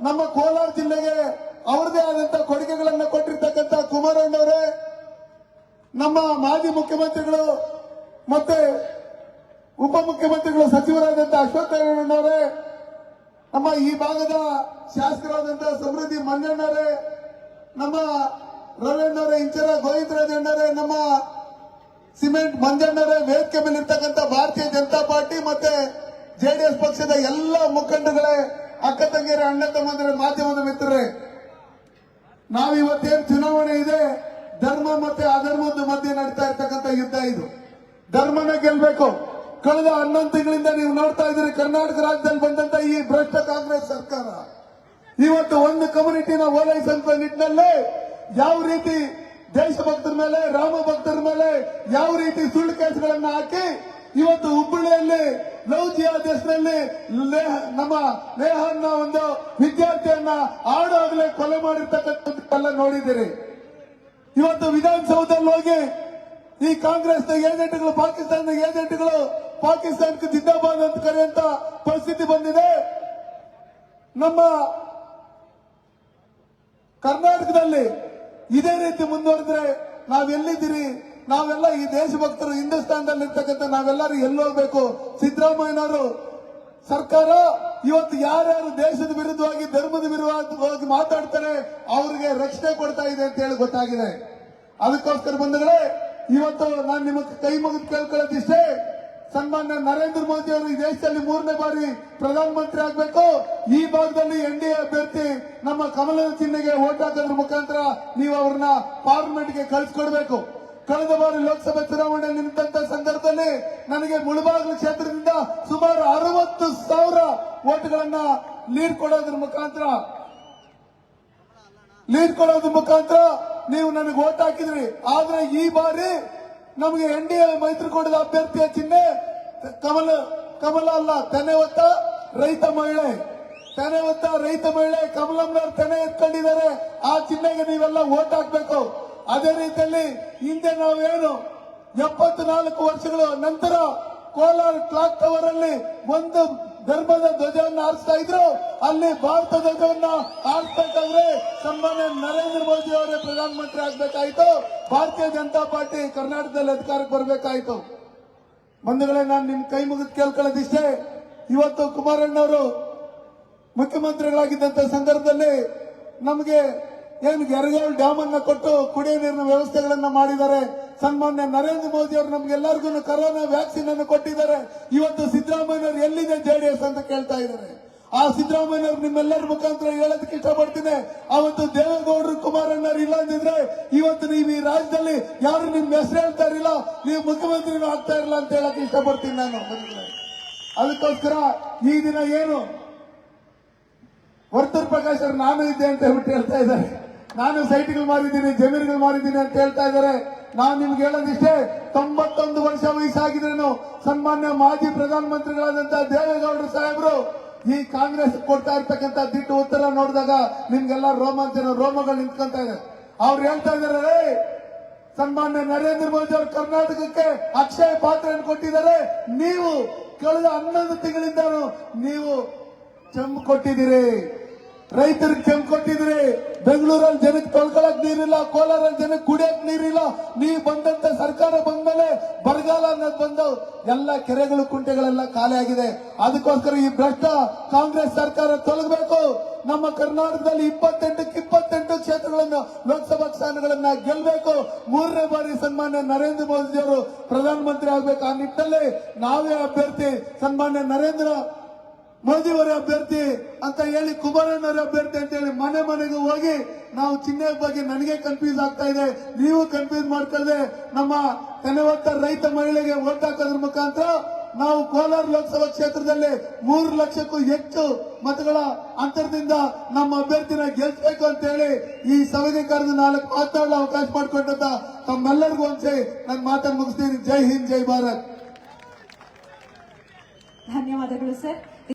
ನಮ್ಮ ಕೋಲಾರ ಜಿಲ್ಲೆಗೆ ಅವರದೇ ಆದಂತಹ ಕೊಡುಗೆಗಳನ್ನ ಕೊಟ್ಟಿರ್ತಕ್ಕಂಥ ಕುಮಾರಣ್ಣವರೇ, ನಮ್ಮ ಮಾಜಿ ಮುಖ್ಯಮಂತ್ರಿಗಳು ಮತ್ತೆ ಉಪಮುಖ್ಯಮಂತ್ರಿಗಳು ಸಚಿವರಾದಂತಹ ಅಶ್ವತ್ಥ ನಾರಾಯಣವರೇ ನಮ್ಮ ಈ ಭಾಗದ ಶಾಸಕರಾದಂತಹ ಸಮೃದ್ಧಿ ಮಂಜಣ್ಣವರೇ ನಮ್ಮ ರವೀಂದ್ರವರೇ ಇಂಚರ ಗೋವಿಂದರಾಜಣ್ಣವರೇ, ನಮ್ಮ ಸಿಮೆಂಟ್ ಮಂಜಣ್ಣವರೇ, ವೇದಿಕೆ ಮೇಲೆ ಇರ್ತಕ್ಕಂಥ ಭಾರತೀಯ ಜನತಾ ಪಾರ್ಟಿ ಮತ್ತೆ ಜೆಡಿಎಸ್ ಪಕ್ಷದ ಎಲ್ಲ ಮುಖಂಡಗಳೇ ಅಕ್ಕ ತಂಗಿಯರ, ಅಣ್ಣ ತಮ್ಮಂದಿರ ಮಾಧ್ಯಮದ ಮಿತ್ರರೇ, ನಾವಿವತ್ತೇನು ಚುನಾವಣೆ ಇದೆ, ಧರ್ಮ ಮತ್ತೆ ಅಧರ್ಮದ ಮಧ್ಯೆ ನಡೀತಾ ಇರ್ತಕ್ಕಂಥ ಯುದ್ಧ ಇದು. ಧರ್ಮನ ಗೆಲ್ಬೇಕು. ಕಳೆದ ಹನ್ನೊಂದು ತಿಂಗಳಿಂದ ನೀವು ನೋಡ್ತಾ ಇದ್ದೀರಿ, ಕರ್ನಾಟಕ ರಾಜ್ಯದಲ್ಲಿ ಬಂದಂತ ಈ ಭ್ರಷ್ಟ ಕಾಂಗ್ರೆಸ್ ಸರ್ಕಾರ. ಇವತ್ತು ಒಂದು ಕಮ್ಯುನಿಟಿನ ಓಲೈಸಂತ ನಿಟ್ಟಿನಲ್ಲಿ ಯಾವ ರೀತಿ ದೇಶಭಕ್ತರ ಮೇಲೆ ರಾಮ ಭಕ್ತರ ಮೇಲೆ ಯಾವ ರೀತಿ ಸುಳ್ಳು ಕೇಸ್ಗಳನ್ನ ಹಾಕಿ, ಇವತ್ತು ಹುಬ್ಬಳ್ಳಿಯಲ್ಲಿ ದೇಶದಲ್ಲಿ ನಮ್ಮ ನೇಹನ್ನ ಒಂದು ವಿದ್ಯಾರ್ಥಿಯನ್ನ ಆಡಾಗಲೇ ಕೊಲೆ ಮಾಡಿರ್ತಕ್ಕಂಥದ್ದೆಲ್ಲ ನೋಡಿದ್ದೀರಿ. ಇವತ್ತು ವಿಧಾನಸೌಧದಲ್ಲಿ ಹೋಗಿ ಈ ಕಾಂಗ್ರೆಸ್ನ ಏಜೆಂಟ್ಗಳು, ಪಾಕಿಸ್ತಾನದ ಏಜೆಂಟ್ಗಳು ಪಾಕಿಸ್ತಾನಕ್ಕೆ ಜಿಂದಾಬಾದ್ ಅಂತ ಕರೆಯುವಂತ ಪರಿಸ್ಥಿತಿ ಬಂದಿದೆ. ನಮ್ಮ ಕರ್ನಾಟಕದಲ್ಲಿ ಇದೇ ರೀತಿ ಮುಂದುವರೆದ್ರೆ ನಾವೆಲ್ಲಿದ್ದೀರಿ? ನಾವೆಲ್ಲ ಈ ದೇಶಭಕ್ತರು ಹಿಂದೂಸ್ತಾನದಲ್ಲಿ ಇರ್ತಕ್ಕಂಥ ನಾವೆಲ್ಲರೂ ಎಲ್ಲೋಗ್ಬೇಕು ಸಿದ್ದರಾಮಯ್ಯನವರು. ಸರ್ಕಾರ ಇವತ್ತು ಯಾರ್ಯಾರು ದೇಶದ ವಿರುದ್ಧವಾಗಿ, ಧರ್ಮದ ವಿರುದ್ಧವಾಗಿ ಮಾತಾಡ್ತಾರೆ, ಅವ್ರಿಗೆ ರಕ್ಷಣೆ ಕೊಡ್ತಾ ಇದೆ ಅಂತ ಹೇಳಿ ಗೊತ್ತಾಗಿದೆ. ಅದಕ್ಕೋಸ್ಕರ ಬಂದಗಳೇ ಇವತ್ತು ನಾನು ನಿಮಗೆ ಕೈ ಮುಗಿದು ಕೇಳ್ಕೊಳ್ಳೋದಿಷ್ಟೇ. ಸನ್ಮಾನ್ಯ ನರೇಂದ್ರ ಮೋದಿ ಅವರು ಈ ದೇಶದಲ್ಲಿ ಮೂರನೇ ಬಾರಿ ಪ್ರಧಾನಮಂತ್ರಿ ಆಗಬೇಕು. ಈ ಭಾಗದಲ್ಲಿ ಎನ್ ಡಿ ಅಭ್ಯರ್ಥಿ ನಮ್ಮ ಕಮಲದ ಚಿಹ್ನೆಗೆ ಓಟ್ ಹಾಕೋದ್ರ ಮುಖಾಂತರ ನೀವು ಅವ್ರನ್ನ ಪಾರ್ಲಿಮೆಂಟ್ಗೆ ಕಳಿಸ್ಕೊಡ್ಬೇಕು. ಕಳೆದ ಬಾರಿ ಲೋಕಸಭೆ ಚುನಾವಣೆ ನಿಂತ ಸಂದರ್ಭದಲ್ಲಿ ನನಗೆ ಮುಳಬಾಗಿಲು ಕ್ಷೇತ್ರದಿಂದ ಸುಮಾರು ಅರವತ್ತು ಸಾವಿರ ಓಟ್ಗಳನ್ನ ಲೀಡ್ ಕೊಡೋದ್ರ ಮುಖಾಂತರ ಲೀಡ್ ಕೊಡೋದ್ರ ಮುಖಾಂತರ ನೀವು ನನಗೆ ಓಟ್ ಹಾಕಿದ್ರಿ. ಆದ್ರೆ ಈ ಬಾರಿ ನಮಗೆ ಎನ್ ಡಿ ಎ ಮೈತ್ರಿಕೂಟದ ಅಭ್ಯರ್ಥಿಯ ಚಿಹ್ನೆ ಕಮಲ ಕಮಲ ಅಲ್ಲ ತೆನೆ ಹೊತ್ತ ರೈತ ಮಹಿಳೆ. ತೆನೆ ಹೊತ್ತ ರೈತ ಮಹಿಳೆ ಕಮಲಮ್ಮನವ್ರು ತೆನೆ ಎತ್ಕೊಂಡಿದ್ದಾರೆ. ಆ ಚಿಹ್ನೆಗೆ ನೀವೆಲ್ಲ ಓಟ್ ಹಾಕ್ಬೇಕು. ಅದೇ ರೀತಿಯಲ್ಲಿ ಹಿಂದೆ ನಾವೇನು ಎಪ್ಪತ್ನಾಲ್ಕು ವರ್ಷಗಳ ನಂತರ ಕೋಲಾರ ಕ್ಲಾಕ್ ಟವರ್ ಅಲ್ಲಿ ಒಂದು ಧರ್ಮದ ಧ್ವಜವನ್ನು ಆರಿಸ್ತಾ ಇದ್ರು. ಅಲ್ಲಿ ಭಾರತ ಧ್ವಜವನ್ನ ಆರಿಸ್ಬೇಕಾದ್ರೆ ಸನ್ಮಾನ್ಯ ನರೇಂದ್ರ ಮೋದಿ ಅವರೇ ಪ್ರಧಾನಮಂತ್ರಿ ಆಗ್ಬೇಕಾಯ್ತು. ಭಾರತೀಯ ಜನತಾ ಪಾರ್ಟಿ ಕರ್ನಾಟಕದಲ್ಲಿ ಅಧಿಕಾರಕ್ಕೆ ಬರಬೇಕಾಯ್ತು. ಬಂಧುಗಳೇ, ನಾನು ನಿಮ್ ಕೈ ಮುಗಿದು ಕೇಳ್ಕೊಳ್ಳೋದಿಷ್ಟೇ. ಇವತ್ತು ಕುಮಾರಣ್ಣವರು ಮುಖ್ಯಮಂತ್ರಿಗಳಾಗಿದ್ದಂತ ಸಂದರ್ಭದಲ್ಲಿ ನಮಗೆ ಏನು ಗೆರಗಾಲ್ ಡ್ಯಾಮ್ ಅನ್ನ ಕೊಟ್ಟು ಕುಡಿಯೋ ನೀರಿನ ವ್ಯವಸ್ಥೆಗಳನ್ನ ಮಾಡಿದ್ದಾರೆ. ಸನ್ಮಾನ್ಯ ನರೇಂದ್ರ ಮೋದಿ ಅವರು ನಮ್ಗೆಲ್ಲರಿಗೂ ಕರೋನಾ ವ್ಯಾಕ್ಸಿನ್ ಅನ್ನು ಕೊಟ್ಟಿದ್ದಾರೆ. ಇವತ್ತು ಸಿದ್ದರಾಮಯ್ಯನವರು ಎಲ್ಲಿದೆ ಜೆಡಿಎಸ್ ಅಂತ ಕೇಳ್ತಾ ಇದ್ದಾರೆ. ಆ ಸಿದ್ದರಾಮಯ್ಯನವರು ನಿಮ್ಮೆಲ್ಲರ ಮುಖಾಂತರ ಹೇಳೋದಕ್ಕೆ ಇಷ್ಟಪಡ್ತೀನಿ. ಅವತ್ತು ದೇವೇಗೌಡರು ಕುಮಾರಣ್ಣವ್ರು ಇಲ್ಲ ಅಂದಿದ್ರೆ ಇವತ್ತು ನೀವು ಈ ರಾಜ್ಯದಲ್ಲಿ ಯಾರು ನಿಮ್ ಹೆಸರು ಹೇಳ್ತಾ ಇರಲಿಲ್ಲ. ನೀವು ಮುಖ್ಯಮಂತ್ರಿನೂ ಆಗ್ತಾ ಇರಲ್ಲ ಅಂತ ಹೇಳಕ್ ಇಷ್ಟಪಡ್ತೀನಿ ನಾನು. ಅದಕ್ಕೋಸ್ಕರ ಈ ದಿನ ಏನು ವರ್ತೂರ್ ಪ್ರಕಾಶ್ ಅವರು ನಾನು ಇದ್ದೆ ಅಂತ ಹೇಳ್ಬಿಟ್ಟು ಹೇಳ್ತಾ ಇದ್ದಾರೆ. ನಾನು ಸೈಟ್ಗಳು ಮಾರಿದ್ದೀನಿ ಜಮೀನುಗಳು ಮಾರಿದ್ದೀನಿ ಅಂತ ಹೇಳ್ತಾ ಇದ್ದಾರೆ. ನಾನು ನಿಮ್ಗೆ ಹೇಳೋದಿಷ್ಟೇ ತೊಂಬತ್ತೊಂದು ವರ್ಷ ವಯಸ್ಸಾಗಿದ್ರೇನು ಸನ್ಮಾನ್ಯ ಮಾಜಿ ಪ್ರಧಾನಮಂತ್ರಿಗಳಾದಂತಹ ದೇವೇಗೌಡರು ಸಾಹೇಬರು ಈ ಕಾಂಗ್ರೆಸ್ ಕೊಡ್ತಾ ಇರ್ತಕ್ಕಂಥ ದಿಟ್ಟು ಉತ್ತರ ನೋಡಿದಾಗ ನಿಮ್ಗೆಲ್ಲ ರೋಮಾಂಚನ ರೋಮಗಳು ನಿಂತ್ಕೊಂತ ಇದೆ. ಅವ್ರು ಹೇಳ್ತಾ ಇದಾರೆ "ರೇ, ಸನ್ಮಾನ್ಯ ನರೇಂದ್ರ ಮೋದಿ ಅವರು ಕರ್ನಾಟಕಕ್ಕೆ ಅಕ್ಷಯ ಪಾತ್ರೆಯನ್ನು ಕೊಟ್ಟಿದ್ದಾರೆ. ನೀವು ಕಳೆದ ಹನ್ನೊಂದು ತಿಂಗಳಿಂದ ನೀವು ಚೆಂಬು ಕೊಟ್ಟಿದ್ದೀರಿ. ರೈತರಿಗೆ ಕೆಂಪು ಕೊಟ್ಟಿದ್ರಿ ಬೆಂಗಳೂರಲ್ಲಿ ಜನಕ್ಕೆ ತೊಳ್ಕೊಳಕ್ ನೀರಿಲ್ಲ, ಕೋಲಾರಲ್ಲಿ ಜನಕ್ಕೆ ಕುಡಿಯಕ್ ನೀರಿಲ್ಲ. ನೀವು ಬಂದಂತ ಸರ್ಕಾರ ಬಂದ್ಮೇಲೆ ಬರಗಾಲ ಅನ್ನೋದು ಬಂದು ಎಲ್ಲ ಕೆರೆಗಳು, ಕುಂಟೆಗಳೆಲ್ಲ ಖಾಲಿ ಆಗಿದೆ. ಅದಕ್ಕೋಸ್ಕರ ಈ ಭ್ರಷ್ಟ ಕಾಂಗ್ರೆಸ್ ಸರ್ಕಾರ ತೊಲಗಬೇಕು. ನಮ್ಮ ಕರ್ನಾಟಕದಲ್ಲಿ ಇಪ್ಪತ್ತೆಂಟಕ್ಕೆ ಇಪ್ಪತ್ತೆಂಟು ಕ್ಷೇತ್ರಗಳನ್ನು ಲೋಕಸಭಾ ಸ್ಥಾನಗಳನ್ನ ಗೆಲ್ಲಬೇಕು ಮೂರನೇ ಬಾರಿ ಸನ್ಮಾನ್ಯ ನರೇಂದ್ರ ಮೋದಿ ಅವರು ಪ್ರಧಾನಮಂತ್ರಿ ಆಗ್ಬೇಕು ಆ ನಿಟ್ಟಿನಲ್ಲಿ ನಾವೇ ಅಭ್ಯರ್ಥಿ ಸನ್ಮಾನ್ಯ ನರೇಂದ್ರ ಮೋದಿಯವರ ಅಭ್ಯರ್ಥಿ ಅಂತ ಹೇಳಿ ಕುಮಾರಣ್ಣವರ ಅಭ್ಯರ್ಥಿ ಅಂತ ಹೇಳಿ ಮನೆ ಮನೆಗೆ ಹೋಗಿ ನಾವು ಚಿಹ್ನೆ ಬಗ್ಗೆ ನನಗೆ ಕನ್ಫ್ಯೂಸ್ ಆಗ್ತಾ ಇದೆ. ನೀವು ಕನ್ಫ್ಯೂಸ್ ಮಾಡ್ಕೊಳ್ಳದೆ ನಮ್ಮ ತೆನೆವತ್ತ ರೈತ ಮಹಿಳೆಗೆ ಓಟ್ ಹಾಕೋದ್ರ ಮುಖಾಂತರ ನಾವು ಕೋಲಾರ ಲೋಕಸಭಾ ಕ್ಷೇತ್ರದಲ್ಲಿ ಮೂರು ಲಕ್ಷಕ್ಕೂ ಹೆಚ್ಚು ಮತಗಳ ಅಂತರದಿಂದ ನಮ್ಮ ಅಭ್ಯರ್ಥಿನ ಗೆಲ್ಸ್ಬೇಕು ಅಂತ ಹೇಳಿ ಈ ಸಭೆಗೆ ಕರೆದು ನಾಲ್ಕು ಮಾತಾಡಲು ಅವಕಾಶ ಮಾಡಿಕೊಟ್ಟಂತ ತಮ್ಮೆಲ್ಲರಿಗೂ ಒಂದ್ಸರಿ ನನ್ನ ಮಾತನ್ನು ಮುಗಿಸ್ತೀನಿ. ಜೈ ಹಿಂದ್, ಜೈ ಭಾರತ್. ಧನ್ಯವಾದಗಳು ಸರ್.